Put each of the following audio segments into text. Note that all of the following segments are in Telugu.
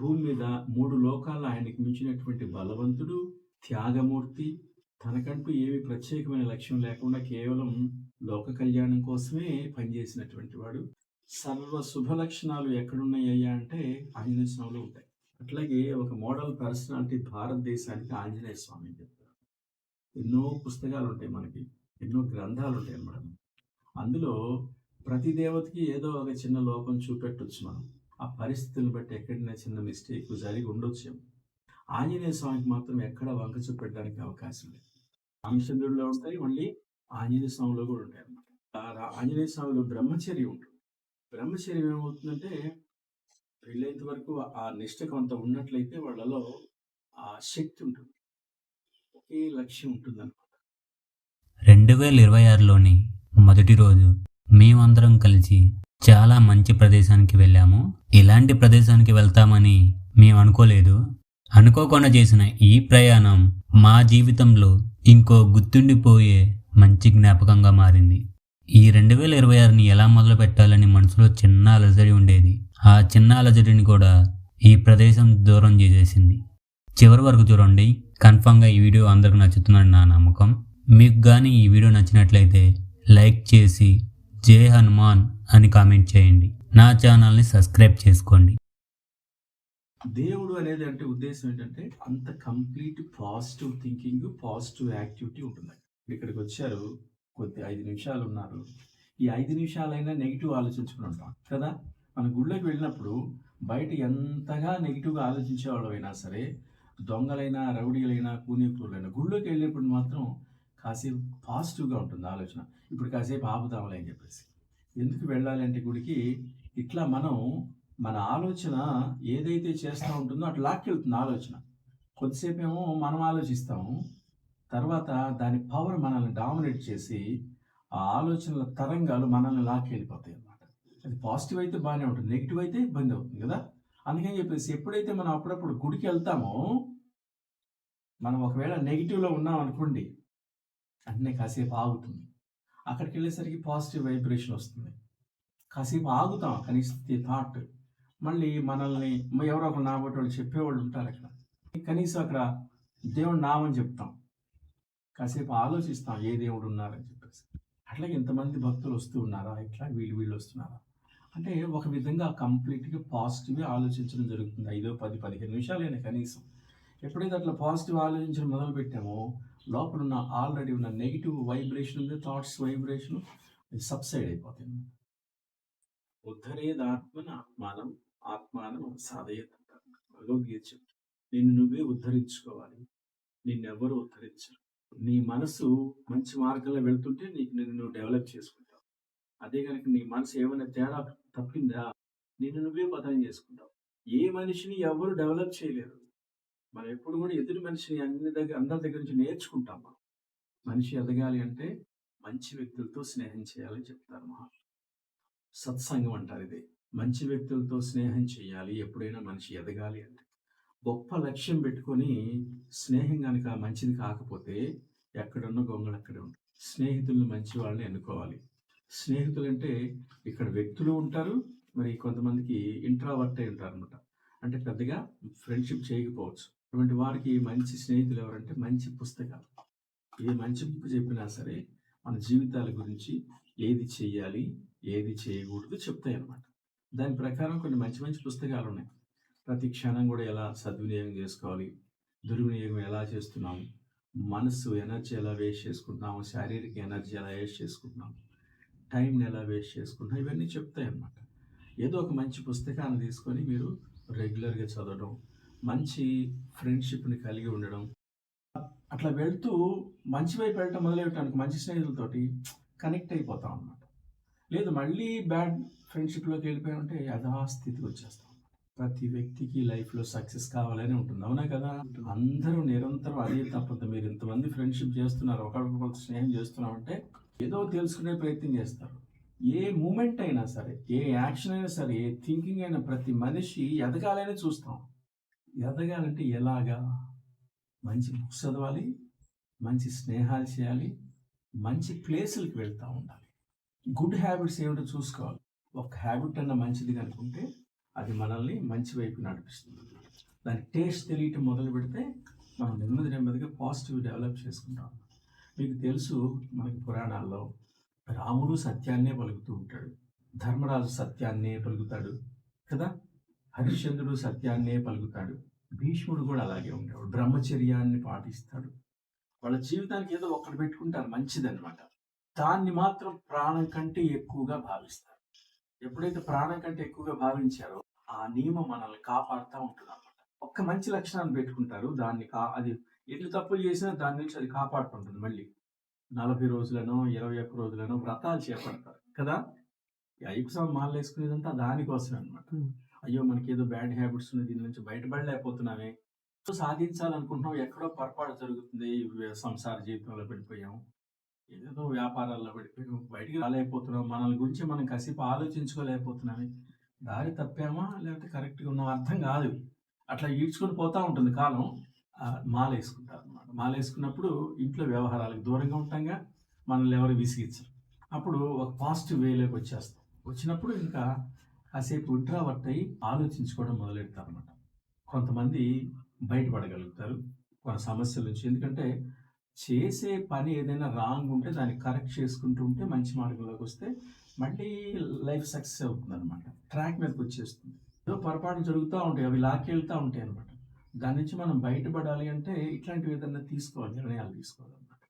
భూమి మీద మూడు లోకాల్లో ఆయనకు మించినటువంటి బలవంతుడు త్యాగమూర్తి తనకంటూ ఏమి ప్రత్యేకమైన లక్ష్యం లేకుండా కేవలం లోక కళ్యాణం కోసమే పనిచేసినటువంటి వాడు. సర్వ శుభ లక్షణాలు ఎక్కడున్నాయ్యా అంటే ఆంజనేయ స్వామిలో ఉంటాయి. అట్లాగే ఒక మోడల్ పర్సనాలిటీ భారతదేశానికి ఆంజనేయ స్వామి అని చెప్తారు. ఎన్నో పుస్తకాలు ఉంటాయి మనకి ఎన్నో గ్రంథాలు ఉంటాయి అన్నమాట. అందులో ప్రతి దేవతకి ఏదో ఒక చిన్న లోపం చూపెట్టొచ్చు మనం. ఆ పరిస్థితులు బట్టి ఎక్కడైనా చిన్న మిస్టేక్ జరిగి ఉండొచ్చు ఆంజనేయ స్వామికి మాత్రం ఎక్కడ వంక చూపెట్టడానికి అవకాశం లేదు. రామచంద్రుడిలో ఉంటాయి మళ్ళీ ఆంజనేయ స్వామిలో కూడా ఉంటాయి అన్నమాట. ఆంజనేయ స్వామిలో బ్రహ్మచర్యం ఉంటుంది. బ్రహ్మచర్యం ఏమవుతుందంటే వీలైనంత వరకు ఆ నిష్ట కొంత ఉన్నట్లయితే వాళ్ళలో ఆ శక్తి ఉంటుంది. ఒకే లక్ష్యం ఉంటుంది అనమాట రెండు వేల ఇరవై ఆరులోని మొదటి రోజు మేమందరం కలిసి చాలా మంచి ప్రదేశానికి వెళ్ళాము. ఇలాంటి ప్రదేశానికి వెళ్తామని మేము అనుకోలేదు. అనుకోకుండా చేసిన ఈ ప్రయాణం మా జీవితంలో ఇంకో గుర్తుండిపోయే మంచి జ్ఞాపకంగా మారింది. ఈ రెండు వేల ఇరవై ఆరుని ఎలా మొదలు పెట్టాలని మనసులో చిన్న అలజడి ఉండేది. ఆ చిన్న అలజడిని కూడా ఈ ప్రదేశం దూరం చేసేసింది. చివరి వరకు చూడండి. కన్ఫామ్గా ఈ వీడియో అందరికి నచ్చుతుందని నా నమ్మకం. మీకు కానీ ఈ వీడియో నచ్చినట్లయితే లైక్ చేసి జే హనుమాన్ అని కామెంట్ చేయండి. నా ఛానల్ని సబ్స్క్రైబ్ చేసుకోండి. దేవుడు అనేది అంటే ఉద్దేశం ఏంటంటే అంత complete positive thinking positive activity ఉంటుంది ఇక్కడికి వచ్చారు కొద్ది ఐదు నిమిషాలు ఉన్నారు. ఈ ఐదు నిమిషాలైనా నెగిటివ్ ఆలోచించుకుని ఉంటాం కదా? మన గుళ్ళకి వెళ్ళినప్పుడు బయట ఎంతగా నెగిటివ్గా ఆలోచించే అయినా సరే దొంగలైనా రౌడీలైనా కూనీకులైనా గుళ్ళోకి వెళ్ళినప్పుడు మాత్రం కాసేపు పాజిటివ్గా ఉంటుంది ఆలోచన. ఇప్పుడు కాసేపు ఆపుదాములే అని చెప్పేసి. ఎందుకు వెళ్ళాలి అంటే గుడికి? ఇట్లా మనం మన ఆలోచన ఏదైతే చేస్తూ ఉంటుందో అట్లా లాక్కెళ్తుంది ఆలోచన. కొద్దిసేపు ఏమో మనం ఆలోచిస్తాము. తర్వాత దాని పవర్ మనల్ని డామినేట్ చేసి ఆ ఆలోచనల తరంగాలు మనల్ని లాక్కెళ్ళిపోతాయి అన్నమాట. అది పాజిటివ్ అయితే బాగానే ఉంటుంది నెగిటివ్ అయితే ఇబ్బంది అవుతుంది కదా? అందుకని చెప్పేసి ఎప్పుడైతే మనం అప్పుడప్పుడు గుడికి వెళ్తామో మనం ఒకవేళ నెగిటివ్లో ఉన్నాం అనుకోండి వెంటనే కాసేపు ఆగుతుంది. అక్కడికి వెళ్ళేసరికి పాజిటివ్ వైబ్రేషన్ వస్తుంది. కాసేపు ఆగుతాం కనీసం థాట్. మళ్ళీ మనల్ని ఎవరో ఒకరు నాబట్టి వాళ్ళు చెప్పేవాళ్ళు ఉంటారు అక్కడ. కనీసం అక్కడ దేవుడు నామని చెప్తాం. కాసేపు ఆలోచిస్తాం ఏ దేవుడు ఉన్నారని చెప్పేసి. అట్లాగే ఇంతమంది భక్తులు వస్తూ ఉన్నారా? ఇట్లా వీళ్ళు వీళ్ళు వస్తున్నారా? అంటే ఒక విధంగా కంప్లీట్గా పాజిటివ్గా ఆలోచించడం జరుగుతుంది. ఐదో పది పదిహేను నిమిషాలైనా కనీసం. ఎప్పుడైతే అట్లా పాజిటివ్ ఆలోచించడం మొదలు పెట్టామో లోపల ఉన్న ఆల్రెడీ ఉన్న నెగిటివ్ వైబ్రేషన్ ఉంది థాట్స్ వైబ్రేషన్ సబ్సైడ్ అయిపోతుంది ఉద్ధరేదాత్మన ఆత్మానం ఆత్మానం సాధయత భగవద్గీత చెప్తుంది. నిన్ను నువ్వే ఉద్ధరించుకోవాలి. నిన్నెవ్వరూ ఉద్ధరించరు. నీ మనసు మంచి మార్గంలో వెళ్తుంటే నీకు నిన్ను నువ్వు డెవలప్ చేసుకుంటావు. అదే కనుక నీ మనసు ఏమైనా తేడా తప్పిందా? నిన్ను నువ్వే పతనం చేసుకుంటావు. ఏ మనిషిని ఎవరు డెవలప్ చేయలేరు మనం ఎప్పుడు కూడా ఎదురు మనిషిని అన్ని దగ్గర అందరి దగ్గర నుంచి నేర్చుకుంటాం మనం. మనిషి ఎదగాలి అంటే మంచి వ్యక్తులతో స్నేహం చేయాలని చెప్తారు మహా. సత్సంగం అంటారు ఇది. మంచి వ్యక్తులతో స్నేహం చేయాలి ఎప్పుడైనా మనిషి ఎదగాలి అంటే. గొప్ప లక్ష్యం పెట్టుకొని స్నేహం కనుక మంచిది కాకపోతే ఎక్కడున్న గొంగళ అక్కడే ఉంటుంది. స్నేహితులను మంచి వాళ్ళని ఎన్నుకోవాలి. స్నేహితులు అంటే ఇక్కడ వ్యక్తులు ఉంటారు మరి కొంతమందికి ఇంట్రావర్ట్ అయి ఉంటారు అనమాట అంటే పెద్దగా ఫ్రెండ్షిప్ చేయకపోవచ్చు. అటువంటి వారికి మంచి స్నేహితులు ఎవరంటే మంచి పుస్తకాలు. ఏ మంచి బుక్ చెప్పినా సరే మన జీవితాల గురించి ఏది చేయాలి ఏది చేయకూడదు చెప్తాయి అన్నమాట. దాని ప్రకారం కొన్ని మంచి మంచి పుస్తకాలు ఉన్నాయి. ప్రతి క్షణం కూడా ఎలా సద్వినియోగం చేసుకోవాలి దుర్వినియోగం ఎలా చేస్తున్నాము మనసు ఎనర్జీ ఎలా వేస్ట్ చేసుకుంటున్నాము శారీరక ఎనర్జీ ఎలా వేస్ట్ చేసుకుంటున్నాము టైంని ఎలా వేస్ట్ చేసుకుంటున్నాం ఇవన్నీ చెప్తాయి అన్నమాట. ఏదో ఒక మంచి పుస్తకాన్ని తీసుకొని మీరు రెగ్యులర్గా చదవడం మంచి ఫ్రెండ్షిప్ని కలిగి ఉండడం. అట్లా వెళ్తూ మంచి వైపు వెళ్ళటం మొదలెట్టడానికి మంచి స్నేహితులతోటి కనెక్ట్ అయిపోతాం అనమాట లేదు మళ్ళీ బ్యాడ్ ఫ్రెండ్షిప్లోకి వెళ్ళిపోయామంటే యథాస్థితికి వచ్చేస్తాం. ప్రతి వ్యక్తికి లైఫ్లో సక్సెస్ కావాలని ఉంటుంది. అవునా కదా? అందరూ నిరంతరం అదే తప్పదు. మీరు ఇంతమంది ఫ్రెండ్షిప్ చేస్తున్నారు ఒకరికొకరు స్నేహం చేస్తున్నామంటే ఏదో తెలుసుకునే ప్రయత్నం చేస్తారు. ఏ మూమెంట్ అయినా సరే ఏ యాక్షన్ అయినా సరే ఏ థింకింగ్ అయినా ప్రతి మనిషి ఎదగాలని చూస్తాం. ఎదగాలంటే ఎలాగా? మంచి బుక్స్ చదవాలి మంచి స్నేహాలు చేయాలి మంచి ప్లేసులకు వెళ్తూ ఉండాలి. గుడ్ హ్యాబిట్స్ ఏమిటో చూసుకోవాలి. ఒక హ్యాబిట్ అన్న మంచిది అనుకుంటే అది మనల్ని మంచి వైపు నడిపిస్తుంది. దాని టేస్ట్ తెలియటం మొదలు పెడితే మనం నెమ్మది నెమ్మదిగా పాజిటివ్ డెవలప్ చేసుకుంటాం. మీకు తెలుసు మనకి పురాణాల్లో రాముడు సత్యాన్నే పలుకుతూ ఉంటాడు. ధర్మరాజు సత్యాన్నే పలుకుతాడు కదా? హరిశ్చంద్రుడు సత్యాన్నే పలుకుతాడు. భీష్ముడు కూడా అలాగే ఉంటాడు. బ్రహ్మచర్యాన్ని పాటిస్తాడు. వాళ్ళ జీవితానికి ఏదో ఒక్కటి పెట్టుకుంటారు. మంచిదన్నమాట. దాన్ని మాత్రం ప్రాణం కంటే ఎక్కువగా భావిస్తారు. ఎప్పుడైతే ప్రాణం కంటే ఎక్కువగా భావించారో ఆ నియమం మనల్ని కాపాడుతూ ఉంటుంది అనమాట ఒక్క మంచి లక్షణాన్ని పెట్టుకుంటారు. దాన్ని కా అది ఎన్ని తప్పులు చేసినా దాని నుంచి అది కాపాడుకుంటుంది మళ్ళీ. నలభై రోజులను ఇరవై ఒక్క రోజులను వ్రతాలు చేపడతారు. కదా? ఈ ఐపు మాలు వేసుకునేదంతా దానికోసమే అనమాట అయ్యో! మనకి ఏదో బ్యాడ్ హ్యాబిట్స్ ఉన్నాయి దీని నుంచి బయటపడలేకపోతున్నామే. సో సాధించాలనుకుంటున్నాం. ఎక్కడో పొరపాటు జరుగుతుంది. సంసార జీవితంలో పడిపోయాం. ఏదో వ్యాపారాల్లో పడిపోయాం. బయటికి రాలేకపోతున్నాం. మనల్ని గురించి మనం కసిపు ఆలోచించుకోలేకపోతున్నామే. దారి తప్పామా? లేకపోతే కరెక్ట్గా ఉన్నాం అర్థం కాదు. అట్లా ఈడ్చుకొని పోతా ఉంటుంది కాలం. మాలేసుకుంటారు అనమాట మాలేసుకున్నప్పుడు ఇంట్లో వ్యవహారాలకు దూరంగా ఉంటాంగా. మనల్ని ఎవరు విసిగించరు. అప్పుడు ఒక పాజిటివ్ వేలోకి వచ్చేస్తాం. వచ్చినప్పుడు ఇంకా కాసేపు ఇంట్రావర్ట్ అయ్యి ఆలోచించుకోవడం మొదలెడతారు అనమాట కొంతమంది బయటపడగలుగుతారు కొన్ని సమస్యల నుంచి. ఎందుకంటే చేసే పని ఏదైనా రాంగ్ ఉంటే దాన్ని కరెక్ట్ చేసుకుంటూ ఉంటే మంచి మార్గంలోకి వస్తే మళ్ళీ లైఫ్ సక్సెస్ అవుతుంది అనమాట ట్రాక్ మీదకి వచ్చేస్తుంది. ఏదో పొరపాటు జరుగుతూ ఉంటాయి అవి లాక్కెళ్తూ ఉంటాయి అనమాట దాని నుంచి మనం బయటపడాలి అంటే ఇట్లాంటివి ఏదైనా తీసుకోవాలి నిర్ణయాలు తీసుకోవాలి అనమాట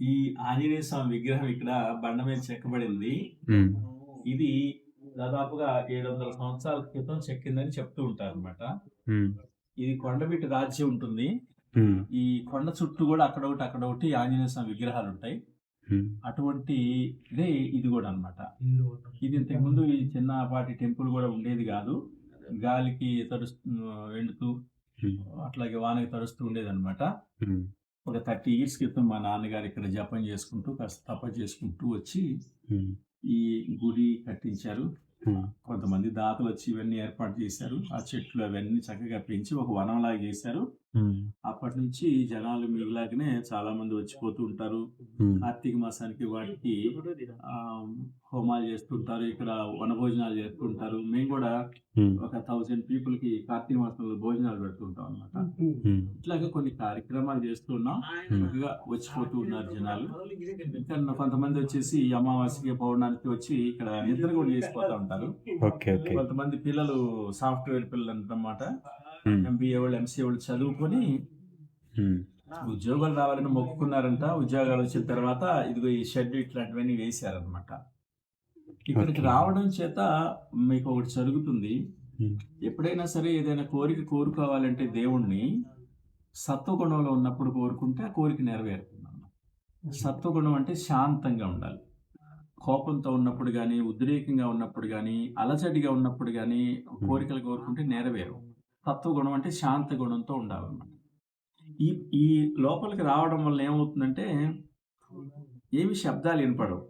ఈ ఆంజనేయ స్వామి విగ్రహం ఇక్కడ బండ మీద చెక్కబడింది. ఇది దాదాపుగా ఏడు వందల సంవత్సరాల క్రితం చెక్కిందని చెప్తూ ఉంటారు అనమాట ఇది కొండబిట్టి రాజ్యం ఉంటుంది. ఈ కొండ చుట్టూ కూడా అక్కడ ఒకటి అక్కడ ఒకటి ఆంజనేయ స్వామి విగ్రహాలు ఉంటాయి అటువంటి ఇదే ఇది కూడా అన్నమాట. ఇది ఇంతకు ముందు ఈ చిన్నపాటి టెంపుల్ కూడా ఉండేది కాదు. గాలికి తడుస్తూ ఎండుతూ అట్లాగే వానకి తడుస్తూ ఉండేది అనమాట ఒక థర్టీ ఇయర్స్ క్రితం మా నాన్నగారు ఇక్కడ జపం చేసుకుంటూ కాస్త తప చేసుకుంటూ వచ్చి ఈ గుడి కట్టించారు. కొంతమంది దాతలు వచ్చి ఇవన్నీ ఏర్పాటు చేశారు. ఆ చెట్లు అవన్నీ చక్కగా పెంచి ఒక వనంలాగా చేశారు. అప్పటి నుంచి జనాలు మీలాగనే చాలా మంది వచ్చిపోతూ ఉంటారు. కార్తీక మాసానికి వాటికి ఆ, హోమాలు చేస్తుంటారు ఇక్కడ వనభోజనాలు చేస్తుంటారు. మేము కూడా ఒక థౌజండ్ పీపుల్కి కార్తీక మాసంలో భోజనాలు పెడుతుంటాం అనమాట ఇట్లాగా కొన్ని కార్యక్రమాలు చేస్తున్నాం. చక్కగా వచ్చిపోతూ ఉన్నారు జనాలు. ఇంకా కొంతమంది వచ్చేసి అమావాస్యకి పౌర్ణానికి వచ్చి ఇక్కడ నిద్ర కూడా చేసిపోతా ఉంటారు. Okay okay. కొంతమంది పిల్లలు సాఫ్ట్వేర్ పిల్లలు అన్నమాట. ఎంబీఏ వాళ్ళు ఎంసీఏ వాళ్ళు చదువుకొని ఉద్యోగాలు రావాలని మొక్కుకున్నారంట. ఉద్యోగాలు వచ్చిన తర్వాత ఇదిగో ఈ షెడ్ ఇట్లాంటివన్నీ వేశారనమాట ఇక్కడికి. రావడం చేత మీకు ఒకటి జరుగుతుంది. ఎప్పుడైనా సరే ఏదైనా కోరిక కోరుకోవాలంటే దేవుణ్ణి సత్వగుణంలో ఉన్నప్పుడు కోరుకుంటే ఆ కోరిక నెరవేరుతుంది సత్వగుణం అంటే శాంతంగా ఉండాలి. కోపంతో ఉన్నప్పుడు కానీ ఉద్రేకంగా ఉన్నప్పుడు కానీ అలజడిగా ఉన్నప్పుడు కానీ కోరికలు కోరుకుంటే నెరవేరు తత్వగుణం అంటే శాంత గుణంతో ఉండాలన్నమాట. ఈ ఈ లోపలికి రావడం వల్ల ఏమవుతుందంటే ఏమి శబ్దాలు వినపడవు.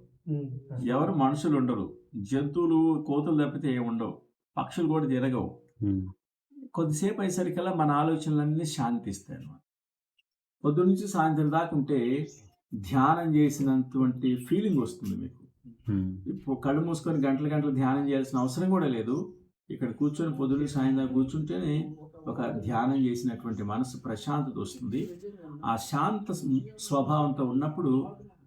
ఎవరు మనుషులు ఉండరు. జంతువులు కోతులు తప్పితే ఏమి ఉండవు. పక్షులు కూడా తిరగవు. కొద్దిసేపు అయ్యేసరికల్లా మన ఆలోచనలన్నీ శాంతిస్తాయి అన్నమాట. పొద్దు నుంచి సాయంత్రం దాకా ఉంటే ధ్యానం చేసినటువంటి ఫీలింగ్ వస్తుంది మీకు. ఇప్పుడు కళ్ళు మూసుకొని గంటల గంటలు ధ్యానం చేయాల్సిన అవసరం కూడా లేదు. ఇక్కడ కూర్చొని పొద్దున్న సాయంత్రం కూర్చుంటేనే ఒక ధ్యానం చేసినటువంటి మనసు ప్రశాంతత వస్తుంది. ఆ శాంత స్వభావంతో ఉన్నప్పుడు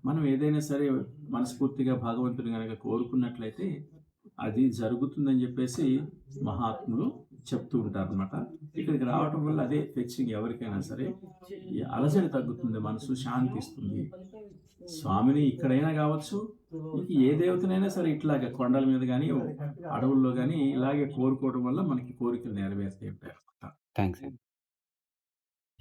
మనం ఏదైనా సరే మనస్ఫూర్తిగా భగవంతుని కనుక కోరుకున్నట్లయితే అది జరుగుతుందని చెప్పేసి మహాత్ములు చెప్తూ ఉంటారు అనమాట ఇక్కడికి రావటం వల్ల అదే ఫెచ్చింగ్ ఎవరికైనా సరే. అలసట తగ్గుతుంది మనసు శాంతి ఇస్తుంది. స్వామిని ఇక్కడైనా కావచ్చు ఏ దేవతనైనా సరే ఇట్లాగే కొండల మీద కానీ అడవుల్లో కానీ ఇలాగే కోరుకోవడం వల్ల మనకి కోరికలు నెరవేరుతాయి ఉంటాయి. థ్యాంక్స్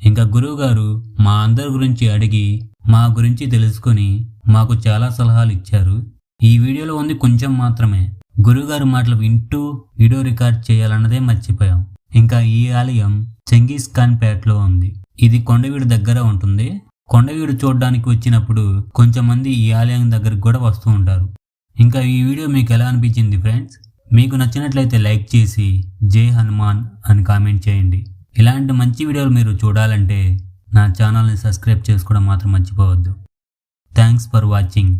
ఇంకా గురువుగారు మా అందరి గురించి అడిగి మా గురించి తెలుసుకొని మాకు చాలా సలహాలు ఇచ్చారు. ఈ వీడియోలో ఉంది కొంచెం మాత్రమే. గురువుగారు మాటలు వింటూ వీడియో రికార్డ్ చేయాలన్నదే మర్చిపోయాం. ఇంకా ఈ ఆలయం చెంగీస్ ఖాన్ పేటలో ఉంది. ఇది కొండవీడు దగ్గర ఉంటుంది. కొండవీడు చూడడానికి వచ్చినప్పుడు కొంచెం మంది ఈ ఆలయం దగ్గరకు కూడా వస్తూ ఉంటారు. ఇంకా ఈ వీడియో మీకు ఎలా అనిపించింది ఫ్రెండ్స్? మీకు నచ్చినట్లయితే లైక్ చేసి జై హనుమాన్ అని కామెంట్ చేయండి. ఇలాంటి మంచి వీడియోలు మీరు చూడాలంటే నా ఛానల్ని సబ్స్క్రైబ్ చేసుకోవడం మాత్రం మర్చిపోవద్దు. Thanks for watching.